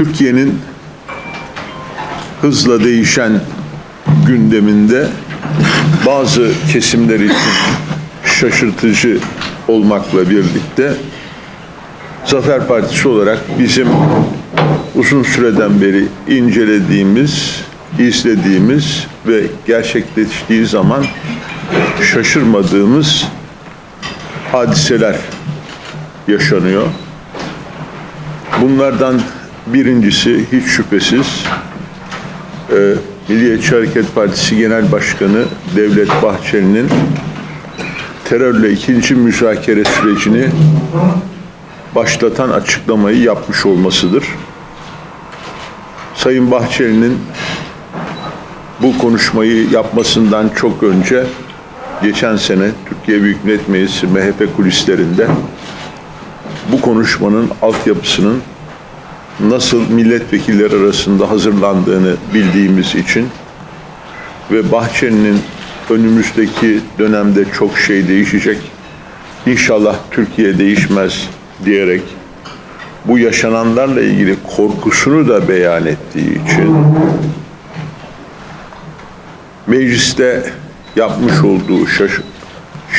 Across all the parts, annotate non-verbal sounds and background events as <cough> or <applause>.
Türkiye'nin hızla değişen gündeminde bazı kesimler için şaşırtıcı olmakla birlikte Zafer Partisi olarak bizim uzun süreden beri incelediğimiz, izlediğimiz ve gerçekleştiği zaman şaşırmadığımız hadiseler yaşanıyor. Bunlardan birincisi hiç şüphesiz e, Milliyetçi Hareket Partisi Genel Başkanı Devlet Bahçeli'nin terörle ikinci müzakere sürecini başlatan açıklamayı yapmış olmasıdır. Sayın Bahçeli'nin bu konuşmayı yapmasından çok önce geçen sene Türkiye Büyük Millet Meclisi MHP kulislerinde bu konuşmanın altyapısının nasıl milletvekilleri arasında hazırlandığını bildiğimiz için ve Bahçeli'nin önümüzdeki dönemde çok şey değişecek. İnşallah Türkiye değişmez diyerek bu yaşananlarla ilgili korkusunu da beyan ettiği için mecliste yapmış olduğu şaş-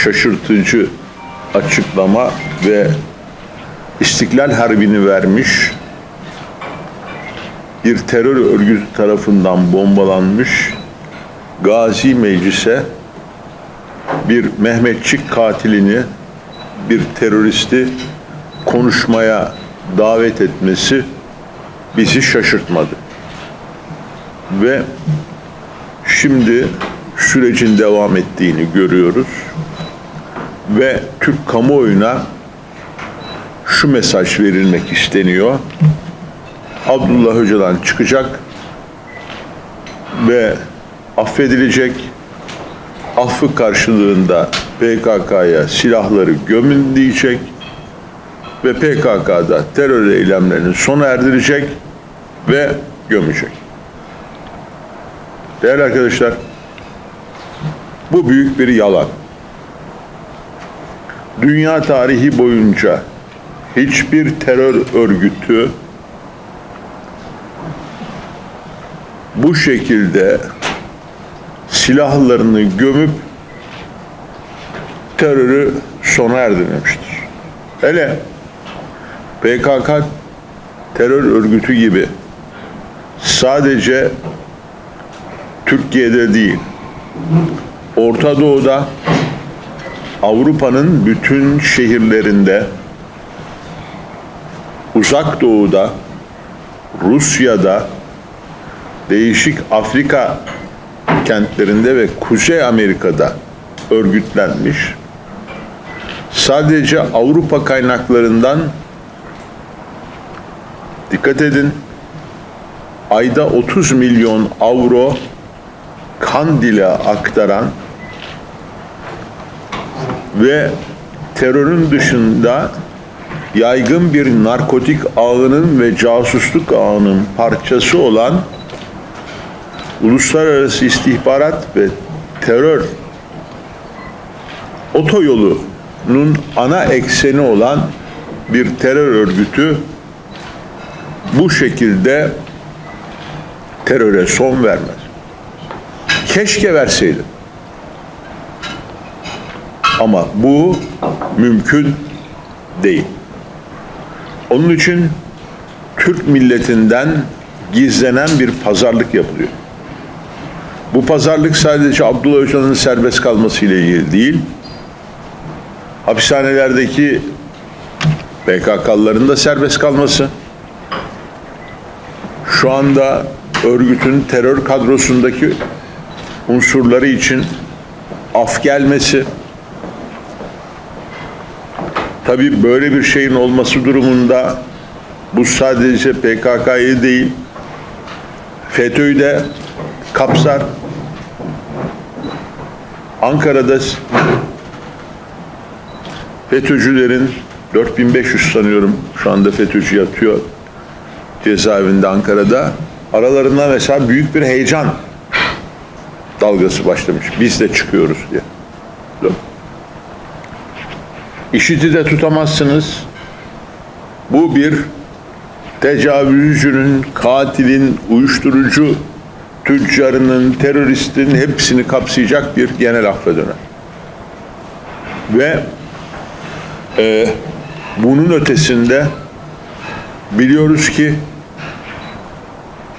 şaşırtıcı açıklama ve İstiklal Harbi'ni vermiş bir terör örgütü tarafından bombalanmış Gazi Meclis'e bir Mehmetçik katilini, bir teröristi konuşmaya davet etmesi bizi şaşırtmadı. Ve şimdi sürecin devam ettiğini görüyoruz. Ve Türk kamuoyuna şu mesaj verilmek isteniyor. Abdullah Öcalan çıkacak ve affedilecek. Affı karşılığında PKK'ya silahları gömün diyecek ve PKK'da terör eylemlerini sona erdirecek ve gömecek. Değerli arkadaşlar, bu büyük bir yalan. Dünya tarihi boyunca hiçbir terör örgütü bu şekilde silahlarını gömüp terörü sona erdirmemiştir. Hele PKK terör örgütü gibi sadece Türkiye'de değil, Orta Doğu'da, Avrupa'nın bütün şehirlerinde, Uzak Doğu'da, Rusya'da, değişik Afrika kentlerinde ve Kuzey Amerika'da örgütlenmiş. Sadece Avrupa kaynaklarından dikkat edin ayda 30 milyon avro Kandil'e aktaran ve terörün dışında yaygın bir narkotik ağının ve casusluk ağının parçası olan uluslararası istihbarat ve terör otoyolunun ana ekseni olan bir terör örgütü bu şekilde teröre son vermez. Keşke verseydi. Ama bu mümkün değil. Onun için Türk milletinden gizlenen bir pazarlık yapılıyor. Bu pazarlık sadece Abdullah Öcalan'ın serbest kalması ile ilgili değil, hapishanelerdeki PKK'lıların da serbest kalması, şu anda örgütün terör kadrosundaki unsurları için af gelmesi, tabii böyle bir şeyin olması durumunda bu sadece PKK'yı değil, FETÖ'yü de kapsar. Ankara'da FETÖ'cülerin 4500 sanıyorum şu anda FETÖ'cü yatıyor cezaevinde Ankara'da. Aralarında mesela büyük bir heyecan dalgası başlamış. Biz de çıkıyoruz diye. İşiti de tutamazsınız. Bu bir tecavüzcünün, katilin, uyuşturucu tüccarının, teröristin hepsini kapsayacak bir genel affe döner. Ve e, bunun ötesinde biliyoruz ki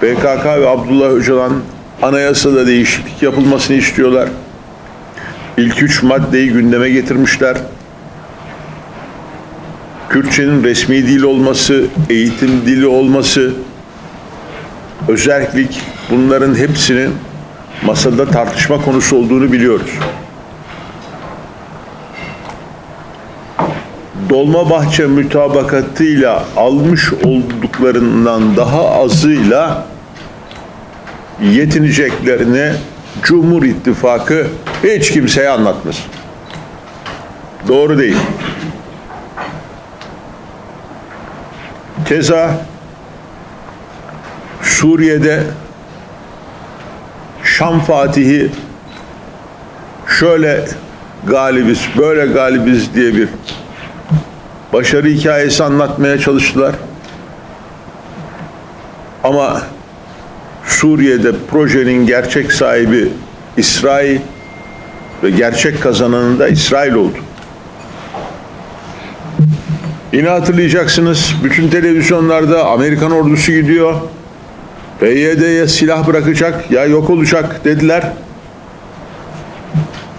PKK ve Abdullah Öcalan anayasada değişiklik yapılmasını istiyorlar. İlk üç maddeyi gündeme getirmişler. Kürtçenin resmi dil olması, eğitim dili olması, özellik bunların hepsinin masada tartışma konusu olduğunu biliyoruz. Dolmabahçe mütabakatıyla almış olduklarından daha azıyla yetineceklerini Cumhur İttifakı hiç kimseye anlatmaz. Doğru değil. Keza Suriye'de Şam Fatihi şöyle galibiz, böyle galibiz diye bir başarı hikayesi anlatmaya çalıştılar. Ama Suriye'de projenin gerçek sahibi İsrail ve gerçek kazananı da İsrail oldu. Yine hatırlayacaksınız bütün televizyonlarda Amerikan ordusu gidiyor. PYD'ye silah bırakacak ya yok olacak dediler.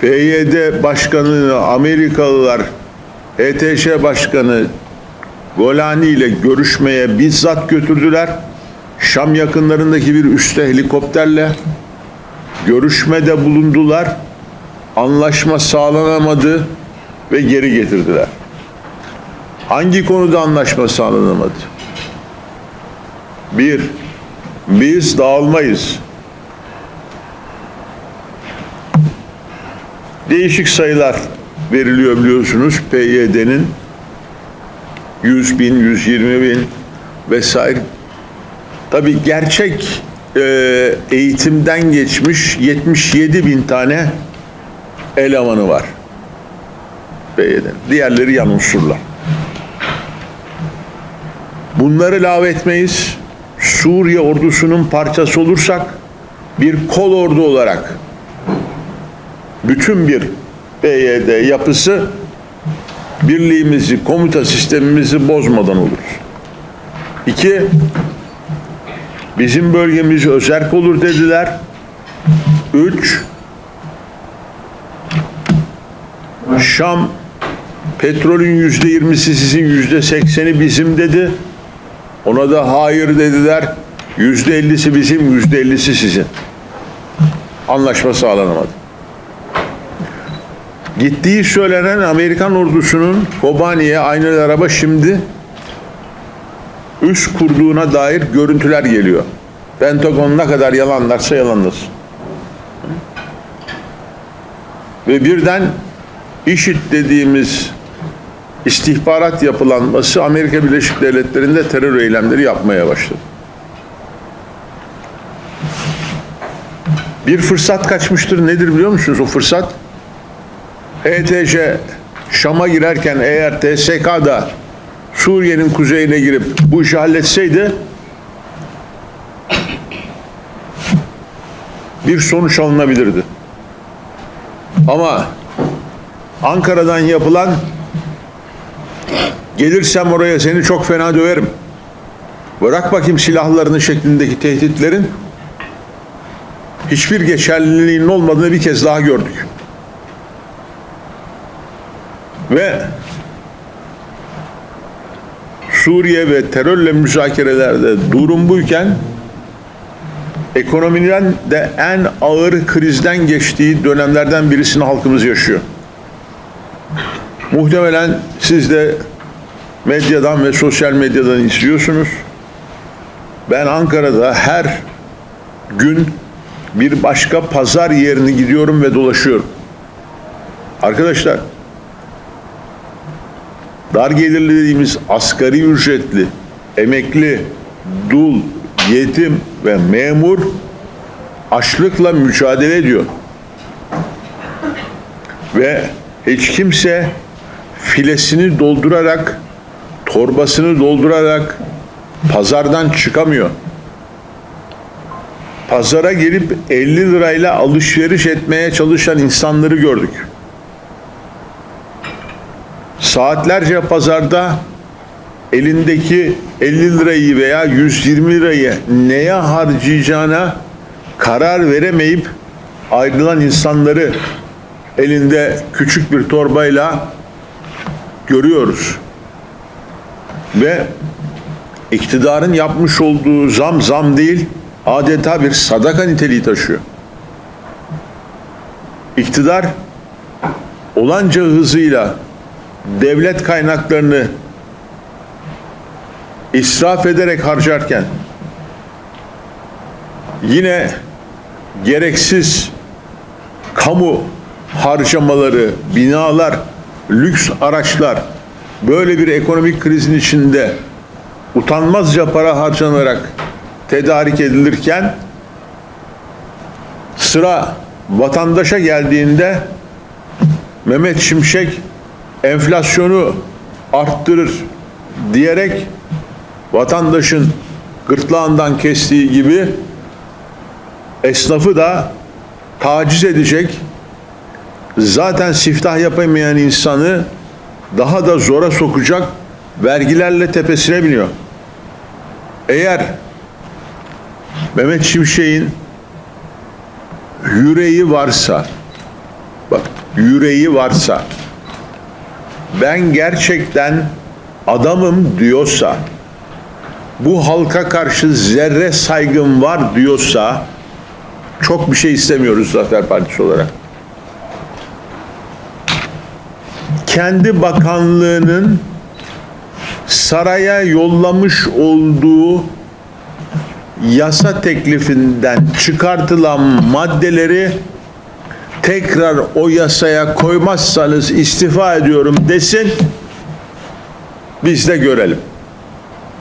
PYD başkanını Amerikalılar HTŞ başkanı Golani ile görüşmeye bizzat götürdüler. Şam yakınlarındaki bir üste helikopterle görüşmede bulundular. Anlaşma sağlanamadı ve geri getirdiler. Hangi konuda anlaşma sağlanamadı? Bir, biz dağılmayız. Değişik sayılar veriliyor biliyorsunuz PYD'nin 100 bin, 120 bin vesaire. Tabii gerçek e, eğitimden geçmiş 77 bin tane elemanı var PYD'nin. Diğerleri yan unsurlar. Bunları lav etmeyiz. Suriye ordusunun parçası olursak bir kol ordu olarak bütün bir PYD yapısı birliğimizi, komuta sistemimizi bozmadan oluruz. İki, bizim bölgemiz özerk olur dediler. Üç, Şam petrolün yüzde yirmisi sizin yüzde sekseni bizim dedi. Ona da hayır dediler. Yüzde ellisi bizim, yüzde ellisi sizin. Anlaşma sağlanamadı. Gittiği söylenen Amerikan ordusunun Kobani'ye aynı araba şimdi üst kurduğuna dair görüntüler geliyor. Pentagon ne kadar yalanlarsa yalanlasın. Ve birden IŞİD dediğimiz istihbarat yapılanması Amerika Birleşik Devletleri'nde terör eylemleri yapmaya başladı. Bir fırsat kaçmıştır. Nedir biliyor musunuz o fırsat? HTŞ Şam'a girerken eğer TSK'da Suriye'nin kuzeyine girip bu işi halletseydi bir sonuç alınabilirdi. Ama Ankara'dan yapılan gelirsem oraya seni çok fena döverim. Bırak bakayım silahlarını şeklindeki tehditlerin hiçbir geçerliliğinin olmadığını bir kez daha gördük. Ve Suriye ve terörle müzakerelerde durum buyken ekonomiden de en ağır krizden geçtiği dönemlerden birisini halkımız yaşıyor. Muhtemelen siz de medyadan ve sosyal medyadan izliyorsunuz. Ben Ankara'da her gün bir başka pazar yerini gidiyorum ve dolaşıyorum. Arkadaşlar, dar gelirli dediğimiz asgari ücretli, emekli, dul, yetim ve memur açlıkla mücadele ediyor. Ve hiç kimse filesini doldurarak, torbasını doldurarak pazardan çıkamıyor. Pazara gelip 50 lirayla alışveriş etmeye çalışan insanları gördük. Saatlerce pazarda elindeki 50 lirayı veya 120 lirayı neye harcayacağına karar veremeyip ayrılan insanları elinde küçük bir torbayla görüyoruz. Ve iktidarın yapmış olduğu zam zam değil, adeta bir sadaka niteliği taşıyor. İktidar olanca hızıyla devlet kaynaklarını israf ederek harcarken yine gereksiz kamu harcamaları, binalar, lüks araçlar böyle bir ekonomik krizin içinde utanmazca para harcanarak tedarik edilirken sıra vatandaşa geldiğinde Mehmet Şimşek enflasyonu arttırır diyerek vatandaşın gırtlağından kestiği gibi esnafı da taciz edecek, zaten siftah yapamayan insanı daha da zora sokacak vergilerle tepesine biniyor. Eğer Mehmet Şimşek'in yüreği varsa, bak yüreği varsa, ben gerçekten adamım diyorsa, bu halka karşı zerre saygım var diyorsa, çok bir şey istemiyoruz Zafer Partisi olarak. Kendi bakanlığının saraya yollamış olduğu yasa teklifinden çıkartılan maddeleri tekrar o yasaya koymazsanız istifa ediyorum desin. Biz de görelim.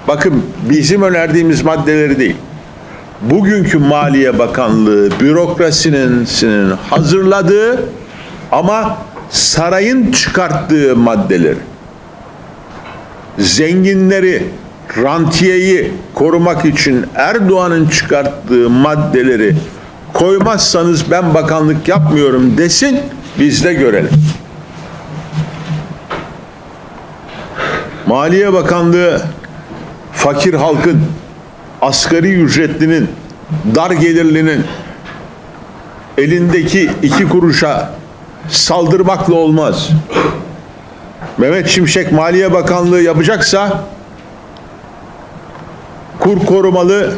Bakın bizim önerdiğimiz maddeleri değil. Bugünkü Maliye Bakanlığı bürokrasinin sinin hazırladığı ama sarayın çıkarttığı maddeleri zenginleri, rantiyeyi korumak için Erdoğan'ın çıkarttığı maddeleri koymazsanız ben bakanlık yapmıyorum desin, biz de görelim. Maliye Bakanlığı fakir halkın, asgari ücretlinin, dar gelirlinin elindeki iki kuruşa saldırmakla olmaz. Mehmet Şimşek Maliye Bakanlığı yapacaksa kur korumalı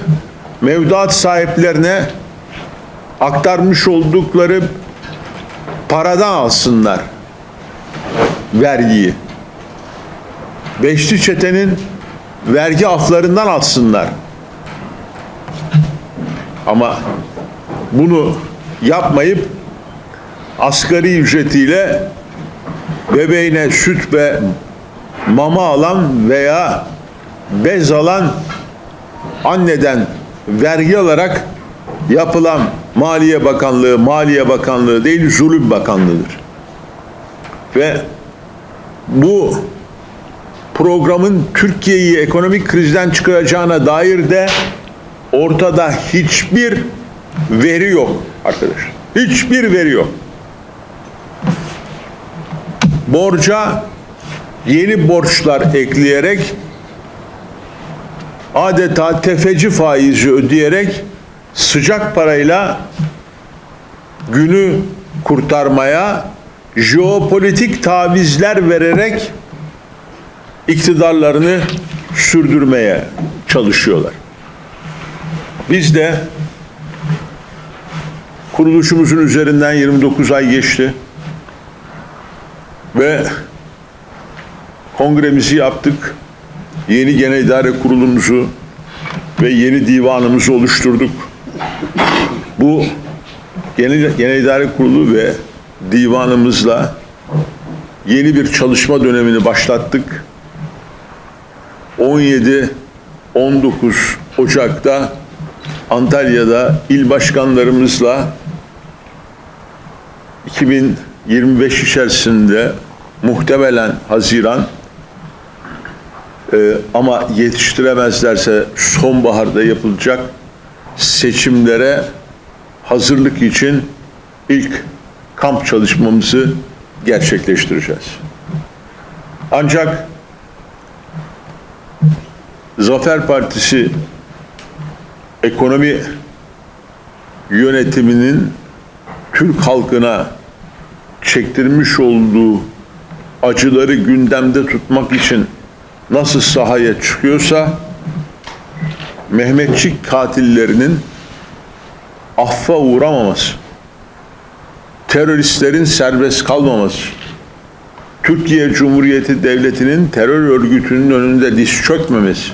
mevduat sahiplerine aktarmış oldukları paradan alsınlar vergiyi. Beşli çetenin vergi aflarından alsınlar. Ama bunu yapmayıp asgari ücretiyle bebeğine süt ve mama alan veya bez alan anneden vergi alarak yapılan Maliye Bakanlığı, Maliye Bakanlığı değil, Zulüm Bakanlığı'dır. Ve bu programın Türkiye'yi ekonomik krizden çıkaracağına dair de ortada hiçbir veri yok arkadaşlar. Hiçbir veri yok borca yeni borçlar ekleyerek adeta tefeci faizi ödeyerek sıcak parayla günü kurtarmaya jeopolitik tavizler vererek iktidarlarını sürdürmeye çalışıyorlar. Biz de kuruluşumuzun üzerinden 29 ay geçti ve kongremizi yaptık. Yeni genel idare kurulumuzu ve yeni divanımızı oluşturduk. Bu genel, genel idare kurulu ve divanımızla yeni bir çalışma dönemini başlattık. 17 19 Ocak'ta Antalya'da il başkanlarımızla 2025 içerisinde muhtemelen Haziran Ee, ama yetiştiremezlerse sonbaharda yapılacak seçimlere hazırlık için ilk kamp çalışmamızı gerçekleştireceğiz. Ancak Zafer Partisi ekonomi yönetiminin Türk halkına çektirmiş olduğu acıları gündemde tutmak için nasıl sahaya çıkıyorsa Mehmetçik katillerinin affa uğramaması, teröristlerin serbest kalmaması, Türkiye Cumhuriyeti Devleti'nin terör örgütünün önünde diz çökmemesi,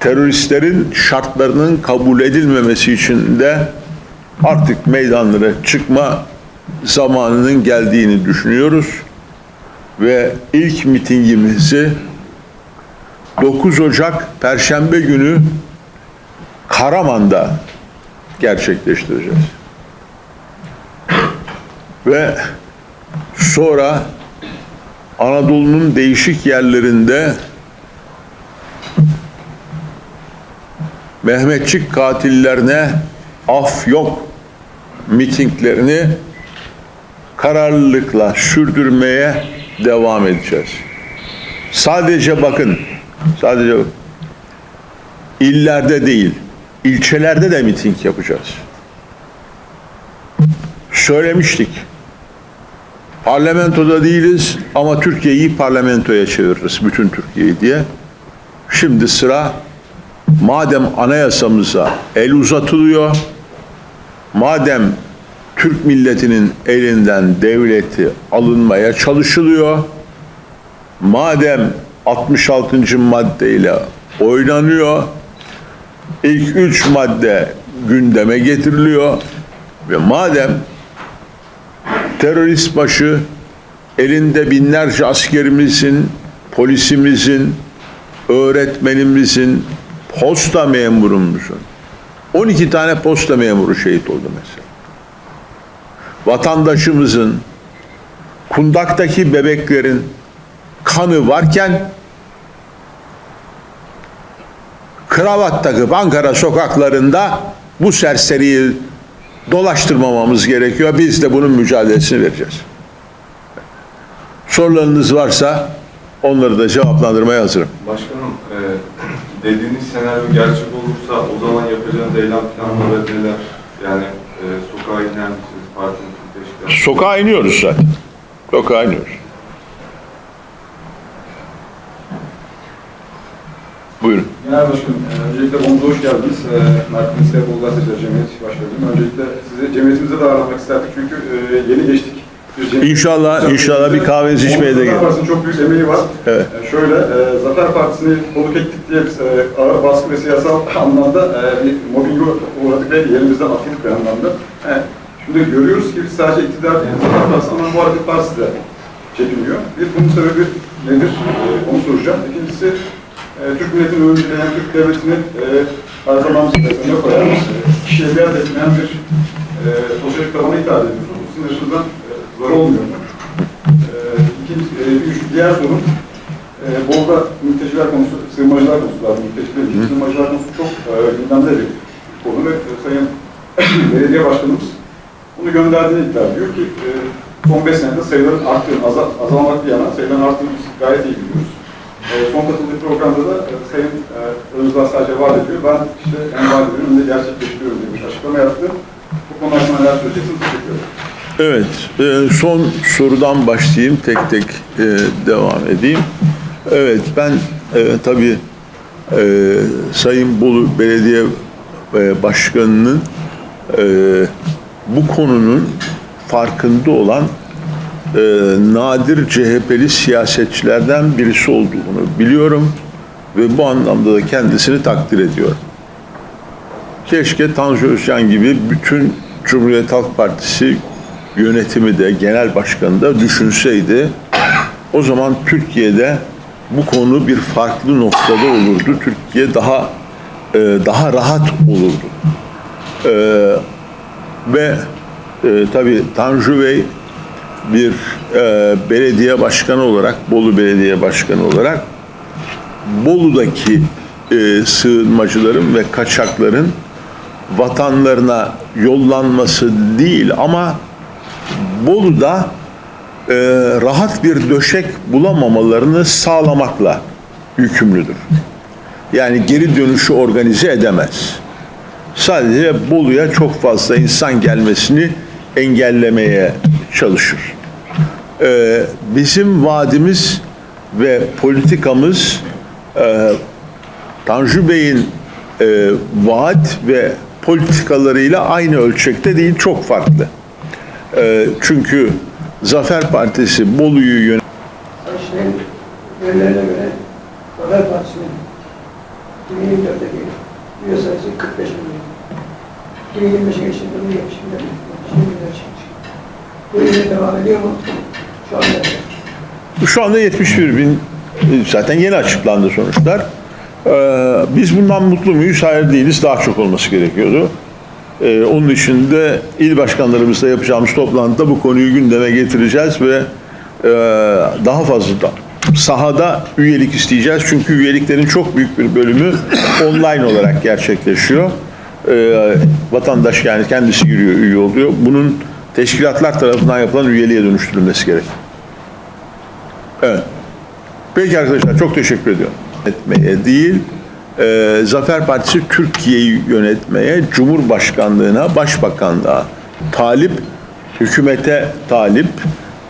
teröristlerin şartlarının kabul edilmemesi için de artık meydanlara çıkma zamanının geldiğini düşünüyoruz ve ilk mitingimizi 9 Ocak Perşembe günü Karaman'da gerçekleştireceğiz. Ve sonra Anadolu'nun değişik yerlerinde Mehmetçik katillerine af yok mitinglerini kararlılıkla sürdürmeye devam edeceğiz. Sadece bakın, sadece illerde değil, ilçelerde de miting yapacağız. Söylemiştik. Parlamentoda değiliz ama Türkiye'yi parlamentoya çeviririz, bütün Türkiye'yi diye. Şimdi sıra madem anayasamıza el uzatılıyor, madem Türk milletinin elinden devleti alınmaya çalışılıyor, madem 66. maddeyle oynanıyor, ilk üç madde gündeme getiriliyor ve madem terörist başı elinde binlerce askerimizin, polisimizin, öğretmenimizin, posta memurumuzun, 12 tane posta memuru şehit oldu mesela. Vatandaşımızın, kundaktaki bebeklerin kanı varken kravat takıp Ankara sokaklarında bu serseriyi dolaştırmamamız gerekiyor. Biz de bunun mücadelesini vereceğiz. Sorularınız varsa onları da cevaplandırmaya hazırım. Başkanım, e, dediğiniz senaryo gerçek olursa o zaman yapacağınız eylem planları neler? Yani e, sokağa iner misiniz? Partinin? Sokağa iniyoruz zaten. Sokağa iniyoruz. Buyurun. Genel Başkanım, e, öncelikle Bonda hoş geldiniz. E, Mert'in Seyfoğlu Gazeteciler Cemiyet Başkanım. Öncelikle sizi cemiyetimize de ağırlamak isterdik çünkü e, yeni geçtik. Cemiyet- İnşallah, inşallah bir kahvenizi içmeye de gelin. Partisi'nin çok büyük emeği var. Evet. E, şöyle, e, Zafer Partisi'ni konuk ettik diye biz e, ağır baskı ve siyasal <laughs> anlamda e, bir mobbinge uğradık ve yerimizden atıldık bir anlamda. Şimdi görüyoruz ki biz sadece iktidar, Zafer Partisi ama muhalefet partisi de çekiniyor. Bir bunun sebebi nedir? E, onu soracağım. İkincisi, e, Türk milletini önceleyen, Türk devletini e, her zaman önüne koyan, e, kişiye beyaz etmeyen bir e, sosyalist tabana hitap ediyoruz. Sizin açınızdan e, zor olmuyor mu? E, ikinci, e, üç, diğer sorun, e, Bolu'da mülteciler konusu, sığınmacılar konusu var. Mülteciler, sığınmacılar konusu çok e, gündemde bir konu ve e, Sayın <coughs> Belediye Başkanımız bunu gönderdiğini iddia ediyor ki e, son 5 senede sayıların arttığını, azal, azalmak bir yana sayıların arttığını gayet iyi biliyoruz. E, son katıldığı programda da e, Sayın e, Özdağ sadece vaat ediyor. Ben işte en vaat ediyorum, hem de gerçekleştiriyorum bir açıklama yaptı. Bu konu hakkında neler söyleyeceksiniz? Teşekkür ederim. Evet, e, son sorudan başlayayım, tek tek e, devam edeyim. Evet, ben e, tabii Sayın Bolu Belediye Başkanı'nın bu konunun farkında olan e, nadir CHP'li siyasetçilerden birisi olduğunu biliyorum ve bu anlamda da kendisini takdir ediyorum. Keşke Tanju Özcan gibi bütün Cumhuriyet Halk Partisi yönetimi de genel başkanı da düşünseydi o zaman Türkiye'de bu konu bir farklı noktada olurdu. Türkiye daha e, daha rahat olurdu. E, ve e, tabii Tanju Bey bir e, belediye başkanı olarak, Bolu Belediye Başkanı olarak Bolu'daki e, sığınmacıların ve kaçakların vatanlarına yollanması değil ama Bolu'da e, rahat bir döşek bulamamalarını sağlamakla yükümlüdür. Yani geri dönüşü organize edemez. Sadece Bolu'ya çok fazla insan gelmesini engellemeye çalışır. E, bizim vaadimiz ve politikamız e, Tanju Bey'in e, vaat ve politikalarıyla aynı ölçekte değil, çok farklı. E, çünkü Zafer Partisi Bolu'yu yönet göre Zafer Partisi'nin 2024'teki üye sayısı 45 milyon. 2025'e geçtiğinde bunu 70 milyon. 70 milyon çıkmış. Bu yine devam ediyor mu? Şu anda Şu anda 71 bin zaten yeni açıklandı sonuçlar. Ee, biz bundan mutlu muyuz? Hayır değiliz. Daha çok olması gerekiyordu. Ee, onun için de il başkanlarımızla yapacağımız toplantıda bu konuyu gündeme getireceğiz ve e, daha fazla da sahada üyelik isteyeceğiz. Çünkü üyeliklerin çok büyük bir bölümü online olarak gerçekleşiyor. Ee, vatandaş yani kendisi giriyor, üye oluyor. Bunun teşkilatlar tarafından yapılan üyeliğe dönüştürülmesi gerek. Evet. Peki arkadaşlar çok teşekkür ediyorum. Etmeye değil, e, Zafer Partisi Türkiye'yi yönetmeye, Cumhurbaşkanlığına, Başbakanlığa talip, hükümete talip,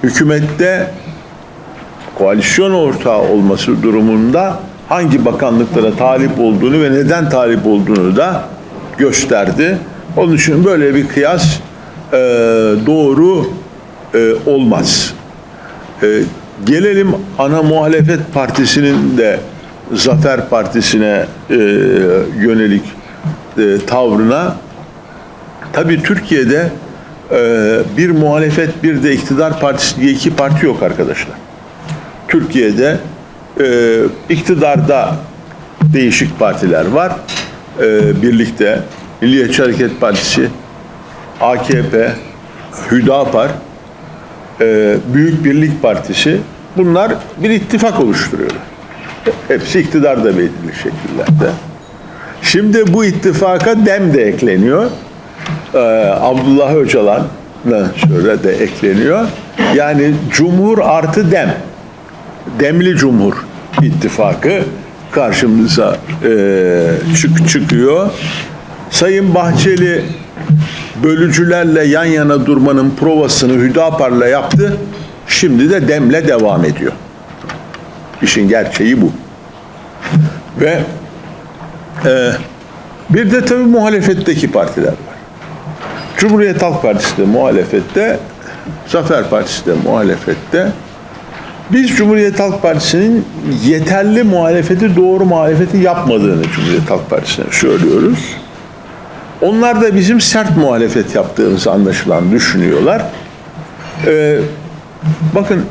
hükümette koalisyon ortağı olması durumunda hangi bakanlıklara talip olduğunu ve neden talip olduğunu da gösterdi. Onun için böyle bir kıyas e, doğru e, olmaz. E, gelelim ana muhalefet partisinin de Zafer Partisi'ne e, yönelik e, tavrına. Tabii Türkiye'de e, bir muhalefet bir de iktidar partisi diye iki parti yok arkadaşlar. Türkiye'de e, iktidarda değişik partiler var. E, birlikte Milliyetçi Hareket Partisi, AKP, Hüdapar, e, Büyük Birlik Partisi bunlar bir ittifak oluşturuyorlar. Hepsi iktidarda belirli şekillerde. Şimdi bu ittifaka DEM de ekleniyor. Ee, Abdullah Öcalan'la şöyle de ekleniyor. Yani Cumhur artı DEM. Demli Cumhur ittifakı karşımıza e, çık çıkıyor. Sayın Bahçeli bölücülerle yan yana durmanın provasını Hüdapar'la yaptı. Şimdi de demle devam ediyor. İşin gerçeği bu. Ve e, bir de tabii muhalefetteki partiler var. Cumhuriyet Halk Partisi de muhalefette, Zafer Partisi de muhalefette. Biz Cumhuriyet Halk Partisi'nin yeterli muhalefeti, doğru muhalefeti yapmadığını Cumhuriyet Halk Partisi'ne söylüyoruz. Onlar da bizim sert muhalefet yaptığımızı anlaşılan düşünüyorlar. Ee, bakın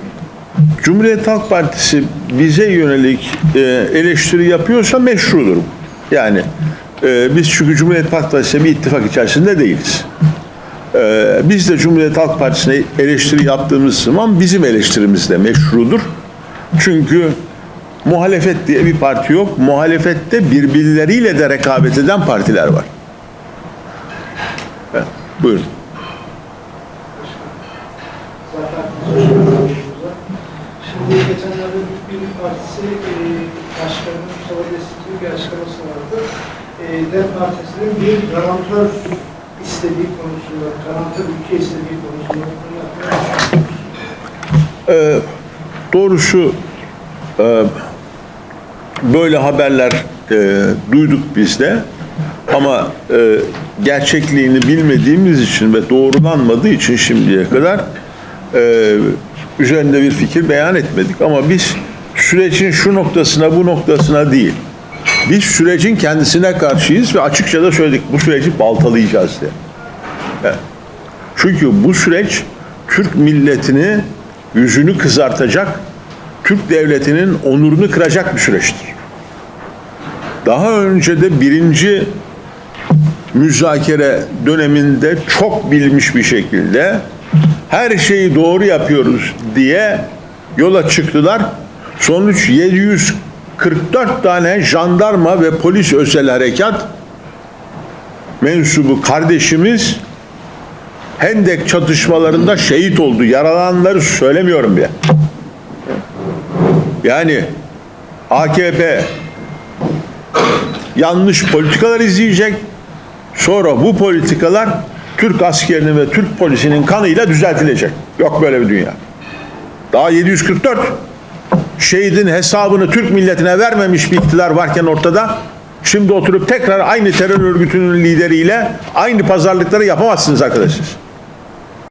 Cumhuriyet Halk Partisi bize yönelik e, eleştiri yapıyorsa meşrudur. Yani e, biz çünkü Cumhuriyet Halk Partisi'ne bir ittifak içerisinde değiliz. E, biz de Cumhuriyet Halk Partisi'ne eleştiri yaptığımız zaman bizim eleştirimiz de meşrudur. Çünkü muhalefet diye bir parti yok. Muhalefette birbirleriyle de rekabet eden partiler var. Evet, buyurun. Şimdi geçenlerde Birlik Partisi e, Başkanı Mustafa Desikli bir açıklaması vardı. E, DEM Partisi'nin bir garantör istediği konusunda, garantör ülke istediği konusunda Ee, doğrusu e, böyle haberler e, duyduk biz de. Ama e, gerçekliğini bilmediğimiz için ve doğrulanmadığı için şimdiye kadar e, üzerinde bir fikir beyan etmedik. Ama biz sürecin şu noktasına bu noktasına değil. Biz sürecin kendisine karşıyız ve açıkça da söyledik bu süreci baltalayacağız diye. Çünkü bu süreç Türk milletini yüzünü kızartacak, Türk devletinin onurunu kıracak bir süreçtir. Daha önce de birinci müzakere döneminde çok bilmiş bir şekilde her şeyi doğru yapıyoruz diye yola çıktılar. Sonuç 700 44 tane jandarma ve polis özel harekat mensubu kardeşimiz Hendek çatışmalarında şehit oldu. Yaralananları söylemiyorum bile. Yani AKP yanlış politikalar izleyecek. Sonra bu politikalar Türk askerinin ve Türk polisinin kanıyla düzeltilecek. Yok böyle bir dünya. Daha 744 şehidin hesabını Türk milletine vermemiş bir iktidar varken ortada şimdi oturup tekrar aynı terör örgütünün lideriyle aynı pazarlıkları yapamazsınız arkadaşlar.